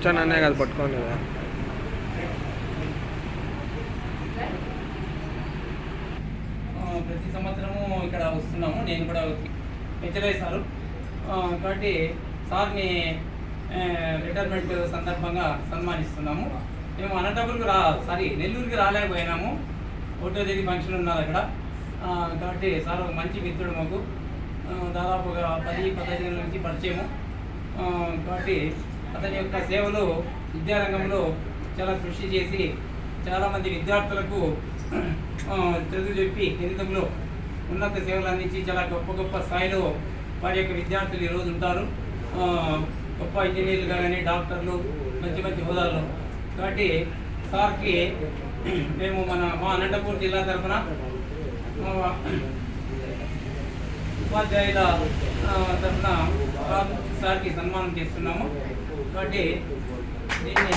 కూర్చొని అనే కదా పట్టుకోండి కదా ప్రతి సంవత్సరము ఇక్కడ వస్తున్నాము. నేను కూడా హెచ్చరై సారు. కాబట్టి సార్ని రిటైర్మెంట్ సందర్భంగా సన్మానిస్తున్నాము. మేము అనంతపురంకి రా సారీ నెల్లూరుకి రాలేకపోయినాము. ఒకటో తేదీ ఫంక్షన్ ఉన్నారు అక్కడ. కాబట్టి సార్ ఒక మంచి మిత్రుడు మాకు. దాదాపుగా పది పదహైదు ఏళ్ళ నుంచి పరిచయము. కాబట్టి అతని యొక్క సేవలు విద్యారంగంలో చాలా కృషి చేసి చాలామంది విద్యార్థులకు చదువు చెప్పి గణితంలో ఉన్నత సేవలు అందించి చాలా గొప్ప గొప్ప స్థాయిలో వారి యొక్క విద్యార్థులు ఈరోజు ఉంటారు. గొప్ప ఇంజనీర్లుగా కానీ డాక్టర్లు మంచి మంచి హోదాల్లో. కాబట్టి సార్కి మేము మన మా అనంతపూర్ జిల్లా తరఫున ఉపాధ్యాయుల తరఫున సార్కి సన్మానం చేస్తున్నాము. కాబట్టి దీన్ని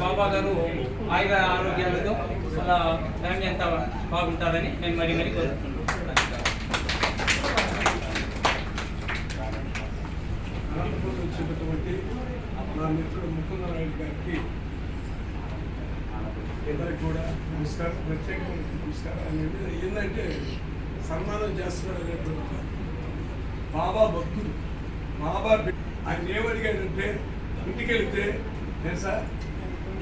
బాబా గారు ఆయుర ఆరోగ్యాలతో అలా ఫ్యామిలీ అంతా బాగుంటారని మేము మరి మరి కోరుతున్నాం అనంతపురం వచ్చినటువంటి నా మిత్రుడు ముకుందరాయుడు గారికి ఇద్దరికి కూడా నమస్కారం ప్రత్యేకమైన నమస్కారం అనేది ఏంటంటే సన్మానం చేస్తున్నాడు బాబా భక్తుడు. బాబా ఆయన ఏమడిగాడంటే ఇంటికి వెళితే తెలుసా?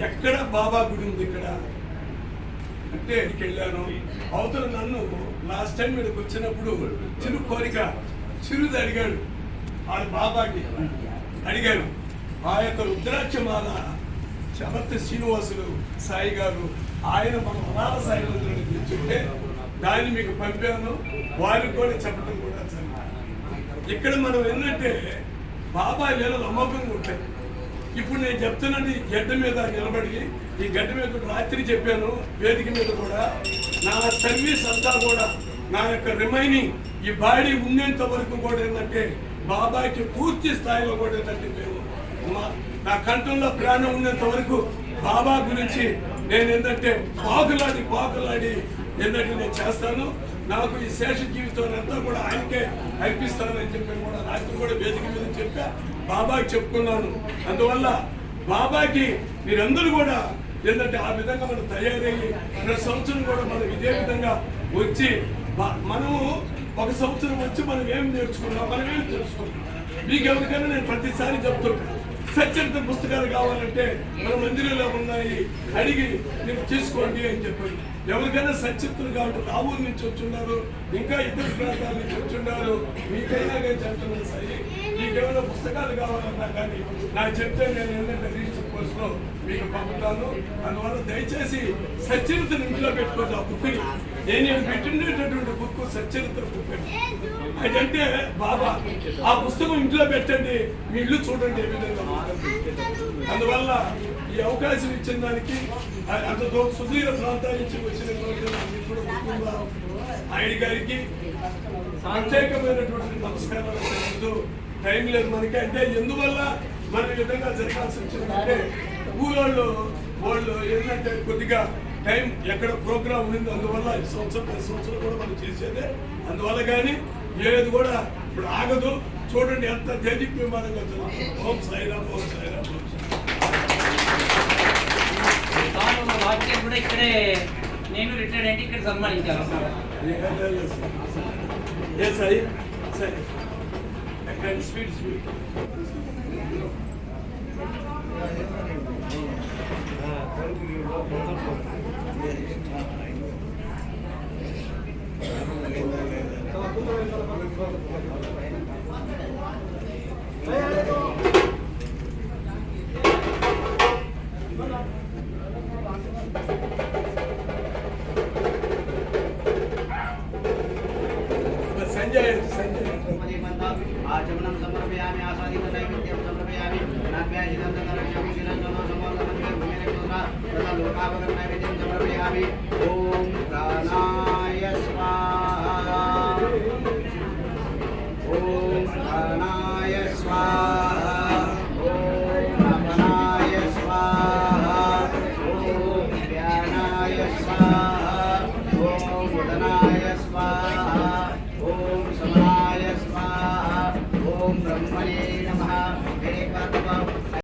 ఎక్కడ బాబా గుడి ఉంది ఇక్కడ? అంటే ఇక్కడికి వెళ్ళాను అవతల నన్ను లాస్ట్ టైం మీదకి వచ్చినప్పుడు చిరు కోరిక చిరుది అడిగాడు. వాళ్ళ బాబాకి అడిగాను ఆ యొక్క రుద్రాక్షమాల చమర్తి శ్రీనివాసులు సాయి గారు ఆయన మన మనాల సాయి మందిరాన్ని తెచ్చుంటే దాన్ని మీకు పంపాను. వారికి కూడా చెప్పడం కూడా జరిగింది. ఇక్కడ మనం ఏంటంటే బాబా లీలలు అమోఘంగా ఉంటాయి ఇప్పుడు నేను చెప్తున్నది ఈ గడ్డ మీద నిలబడి ఈ గడ్డ మీద రాత్రి చెప్పాను వేదిక మీద కూడా. నా సర్వీస్ అంతా కూడా నా యొక్క రిమైనింగ్ ఈ బాడీ ఉండేంత వరకు కూడా ఏంటంటే బాబాకి పూర్తి స్థాయిలో కూడా ఏంటంటే మేము నా కంఠంలో ప్రాణం ఉన్నంత వరకు బాబా గురించి నేను ఏంటంటే పాకులాడి పాకులాడి ఏంటంటే నేను చేస్తాను. నాకు ఈ శేష జీవితం అంతా కూడా ఆయనకే అర్పిస్తానని చెప్పి కూడా రాత్రి కూడా వేదిక మీద చెప్పా బాబాకి చెప్పుకున్నాను. అందువల్ల బాబాకి మీరందరూ కూడా ఏంటంటే ఆ విధంగా మనం తయారయ్యి ప్రతి సంవత్సరం కూడా మనం ఇదే విధంగా వచ్చి మనము ఒక సంవత్సరం వచ్చి మనం ఏం నేర్చుకున్నాం మనం ఏం తెలుసుకున్నాం మీకు ఎవరికైనా నేను ప్రతిసారి చెప్తుంటాను సచరిత్ర పుస్తకాలు కావాలంటే మన మందిరంలో ఉన్నాయి. అడిగి మీరు తీసుకోండి అని చెప్పండి. ఎవరికైనా సచరిత్రలు కావాలంటే రావూరు నుంచి వచ్చున్నారు ఇంకా ఇతర ప్రాంతాల నుంచి వచ్చున్నారు. మీకైనా కానీ చెప్తున్నాను సరే మీకేమైనా పుస్తకాలు కావాలన్నా కానీ నాకు చెప్తే నేను ఏంటంటే రిజిస్టర్ కోర్సులో మీకు పంపుతాను. అందువల్ల దయచేసి సచరిత్ర ఇంట్లో పెట్టుకోవచ్చు ఆ బుక్ని. నేను పెట్టినటువంటి బుక్ సచరిత్ర బుక్ అదంటే బాబా ఆ పుస్తకం ఇంట్లో పెట్టండి. మీ ఇల్లు చూడండి ఏ విధంగా అందువల్ల ఈ అవకాశం ఇచ్చిన దానికి అంత దూ- ప్రాంతాల నుంచి వచ్చినటువంటి మిత్రుడు ఆయన గారికి ప్రత్యేకమైనటువంటి నమస్కారాలు టైం లేదు మనకి. అంటే ఎందువల్ల మన విధంగా జరగాల్సి వచ్చిందంటే ఊళ్ళో వాళ్ళు ఏంటంటే కొద్దిగా టైం ఎక్కడ ప్రోగ్రామ్ ఉంది అందువల్ల ఈ సంవత్సరం ప్రతి సంవత్సరం కూడా మనం చేసేదే. అందువల్ల కానీ ఏది కూడా ఇప్పుడు ఆగదు చూడండి ఎంత దేదీప్యమానంగా జరుగుతుంది ఓం సాయిరామ్ ఓం సాయిరామ్ ఓం వాక్యం కూడా ఇక్కడే నేను రిటైర్ అయ్యి ఇక్కడ సన్మానించాను ఏ సాయి సరే స్వీట్ संजय। संजय आज जमनम समर्पयामि आसादि तथा विद्यम समर्पयामि नाभ्याय जिलं तथा रक्षामि शिलं जनो समर्पयामि भूमिरे पुत्रा तथा लोकाभगम नैवेद्यम समर्पयामि